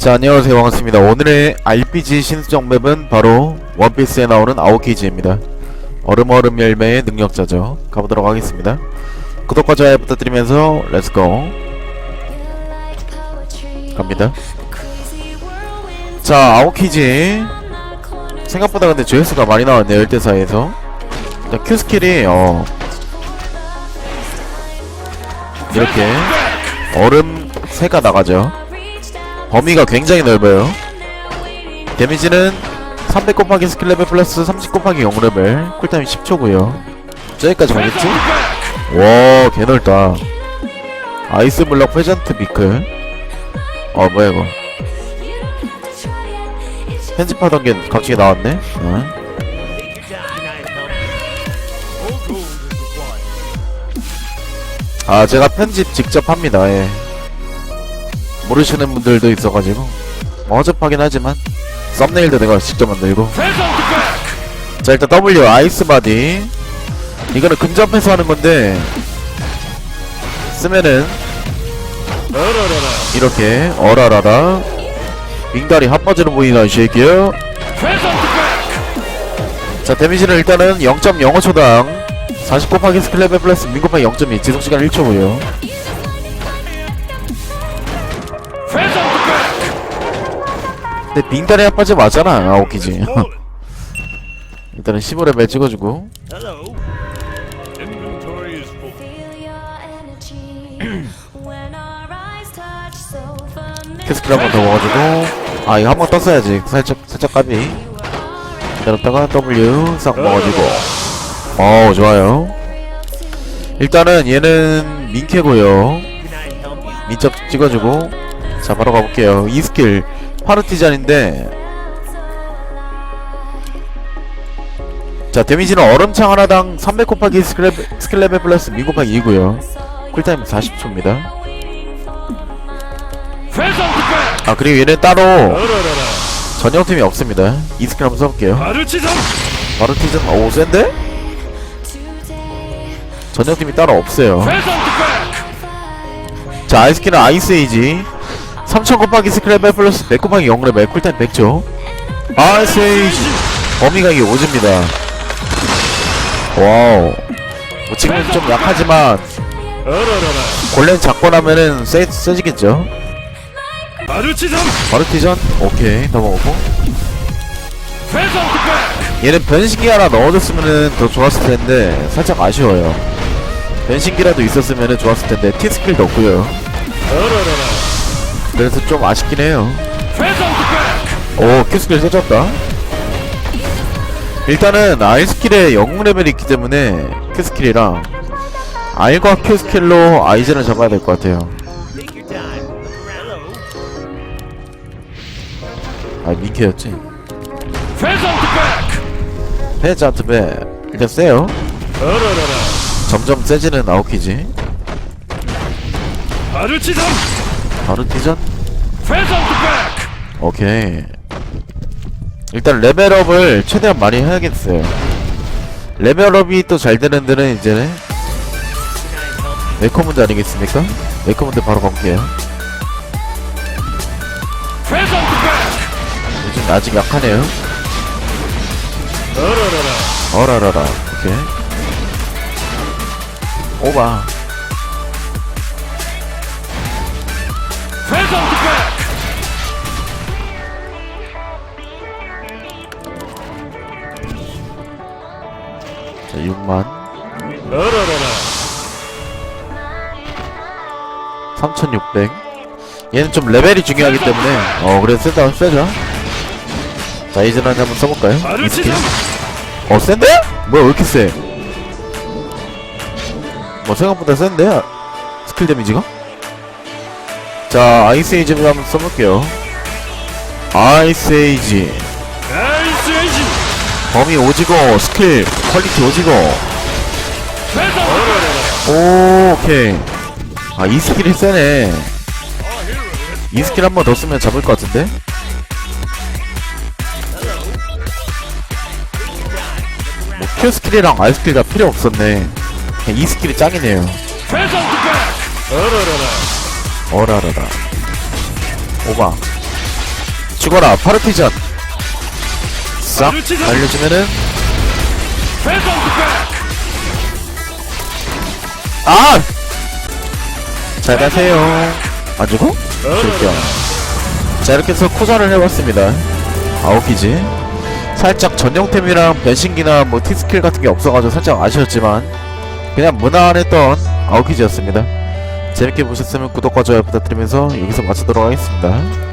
자 안녕하세요. 반갑습니다. 오늘의 RPG 신수정 맵은 바로 원피스에 나오는 아오키즈입니다. 얼음얼음 열매의 능력자죠. 가보도록 하겠습니다. 구독과 좋아요 부탁드리면서 렛츠고 갑니다. 자 아오키즈. 생각보다 근데 조회수가 많이 나왔네요. 열대사에서. 일단 Q 스킬이 어 이렇게 얼음 새가 나가죠 범위가 굉장히 넓어요. 데미지는 300 곱하기 스킬 레벨 플러스 30 곱하기 0 레벨 쿨타임 10초고요 저기까지 가겠지? 와 개넓다 아이스 블럭 페전트 비크 어 뭐야 이거 편집하던 게 갑자기 나왔네 어. 아 제가 편집 직접 합니다 예. 모르시는 분들도 있어가지고 뭐 허접하긴 하지만 썸네일도 내가 직접 만들고. 자 일단 W 아이스 바디. 이거는 근접해서 하는 건데 쓰면은 이렇게 어라라라. 빙다리 핫바지로 보이나 이 새끼야 자 데미지는 일단은 0.05초당 40 곱하기 레벨 플러스 민 곱하기 0.2 지속시간 1초고요 근데 빙다리 핫바지 맞잖아 아오키지. 일단은 15레벨 찍어주고. Hello. Inventory is full. Feel your energy when our eyes touch so familiar. 캐스킬 한번 더 먹어주고. 아 이거 한 번 떴어야지. 살짝 살짝 까비. 기다렸다가 W 싹 먹어주고. 어 좋아요. 일단은 얘는 민캐고요. 민첩 찍어주고. 자 바로 가볼게요. 이 스킬 파르티잔인데. 자 데미지는 얼음창 하나당 300 곱하기 스킬 레벨, 스킬 레벨 플러스 미 곱하기 2고요. 쿨타임 40초입니다. 아 그리고 얘는 따로 전용팀이 없습니다. 이 스킬 한번 써볼게요. 마르티즌 오 센데? 전용팀이 따로 없어요. 자 아이스키는 아이스에이지 3000 곱하기 레벨 플러스 100 곱하기 0레벨 쿨타임 100초 아이스에이지 범위가 이게 오집니다. 와우. 뭐 지금은 좀 약하지만 원래는 작고 나면은 세, 세지겠죠? 마르치상. 마르티전? 오케이 넘어오고. 얘는 변신기 하나 넣어줬으면은 더 좋았을 텐데 살짝 아쉬워요. 변신기라도 있었으면은 좋았을 텐데 T 스킬도 없고요 그래서 좀 아쉽긴 해요. 오 Q 스킬 세졌다. 일단은 R 스킬에 영웅 레벨이 있기 때문에 Q 스킬이랑 R과 Q 스킬로 아이즈를 잡아야 될 것 같아요. 아 민캐였지? 페자트베 일단 세요. 점점 세지는 아오키지. 마르치상. 바로 티전 오케이. 일단 레벨업을 최대한 많이 해야겠어요. 레벨업이 또 잘 되는 데는 이제 메커문드 아니겠습니까? 메커문드 바로 가볼게요. 요즘 아직 약하네요. 어라라라. 오케이. 오바 6만 3600 얘는 좀 레벨이 중요하기 때문에 어 그래 세다 세죠 자 이제 한 한번 써볼까요? 이 스킬. 어 센데? 뭐야 왜 이렇게 세? 뭐 생각보다 센데? 아, 스킬 데미지가? 자 아이스 에이지를 한번 써볼게요 아이스 에이지. 범위 오지고 스킬 퀄리티 오지고. 오케이. 아 이 스킬이 세네. 이 스킬 한 번 더 쓰면 잡을 것 같은데? 뭐 Q 스킬이랑 R 스킬 다 필요 없었네. 그냥 이 스킬이 짱이네요. 어라라라. 오바. 죽어라 파르티전 싹 날려주면은. 아! 잘 가세요. 안 죽어? 줄게요. 자 이렇게 해서 쿠전을 해봤습니다. 아웃기지. 살짝 전용템이랑 변신기나 뭐 T스킬 같은 게 없어가지고 살짝 아쉬웠지만 그냥 무난했던 아웃키즈였습니다. 재밌게 보셨으면 구독과 좋아요 부탁드리면서 여기서 마치도록 하겠습니다